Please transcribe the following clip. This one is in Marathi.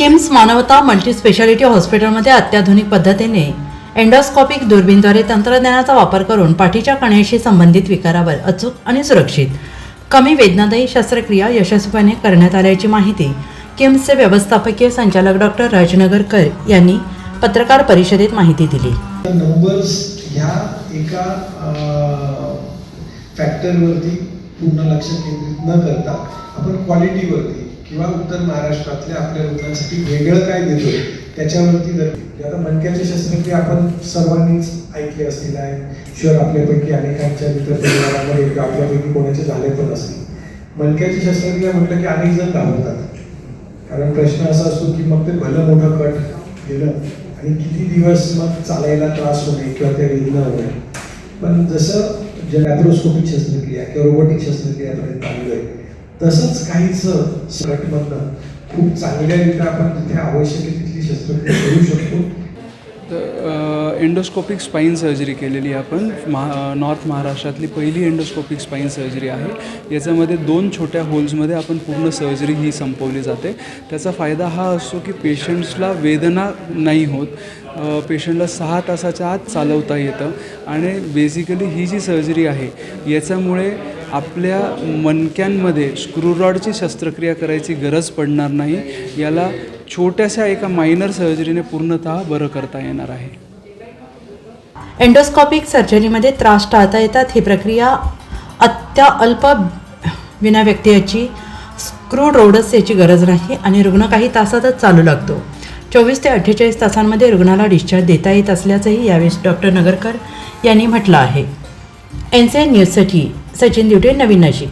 किम्स मानवता मल्टी स्पेशालिटी हॉस्पिटलमध्ये अत्याधुनिक पद्धतीने एन्डोस्कॉपिक दुर्बीनद्वारे तंत्रज्ञानाचा वापर करून पाठीच्या कण्याशी संबंधित विकारावर अचूक आणि सुरक्षित कमी वेदनादायी शस्त्रक्रिया यशस्वीपणे करण्यात आल्याची माहिती किम्सचे व्यवस्थापकीय संचालक डॉक्टर राजनगरकर यांनी पत्रकार परिषदेत माहिती दिली. नंबर्स ह्या एका फॅक्टरवरती पूर्ण लक्ष केंद्रित न करता आपण क्वालिटीवरती किंवा उत्तर महाराष्ट्रातल्या आपल्या रुग्णांसाठी वेगळं काय देतो त्याच्यावरती जर आता मणक्याची शस्त्रक्रिया आपण सर्वांनीच ऐकली असतील आहे. शुअर आपल्यापैकी अनेकांच्या मित्र परिवारामध्ये आपल्यापैकी कोणाचे झाले पण असतील. मणक्याची शस्त्रक्रिया म्हटलं की अनेक जण घाबरतात. कारण प्रश्न असा असतो की मग ते भलं मोठं कट गेलं आणि किती दिवस मग चालायला त्रास होणे किंवा ते वेदना होणे. पण जसं जे लॅप्रोस्कोपिक शस्त्रक्रिया किंवा रोबोटिक शस्त्रक्रिया आलेलं आहे तसंच काहीच कटमधनं खूप चांगल्यारीत्या आपण तिथे आवश्यक आहे तिथली शस्त्रक्रिया करू शकतो. एंडोस्कोपिक स्पाईन सर्जरी केलेली आपण. महा नॉर्थ महाराष्ट्रातली पहिली एंडोस्कोपिक स्पाईन सर्जरी आहे. याच्यामध्ये दोन छोट्या होल्समध्ये आपण पूर्ण सर्जरी ही संपवली जाते. त्याचा फायदा हा असतो की पेशंट्सला वेदना नाही होत. पेशंटला सहा तासाच्या आत चालवता येतं. आणि बेसिकली ही जी सर्जरी आहे याच्यामुळे आपल्या मणक्यांमध्ये स्क्रूरॉडची शस्त्रक्रिया करायची गरज पडणार नाही याला छोट्याशा एका मायनर सर्जरीने पूर्णतः बरं करता येणार आहे. एंडोस्कॉपिक सर्जरीमध्ये त्रास टाळता येतात. ही प्रक्रिया अत्या अल्प विना व्यक्तीची स्क्रू रोडस याची गरज नाही आणि रुग्ण काही तासातच चालू लागतो. चोवीस ते अठ्ठेचाळीस तासांमध्ये रुग्णाला डिस्चार्ज देता येत असल्याचंही यावेळी डॉक्टर नगरकर यांनी म्हटलं आहे. एन सी एन न्यूजसाठी सचिन दिवटे नवीन नाशिक.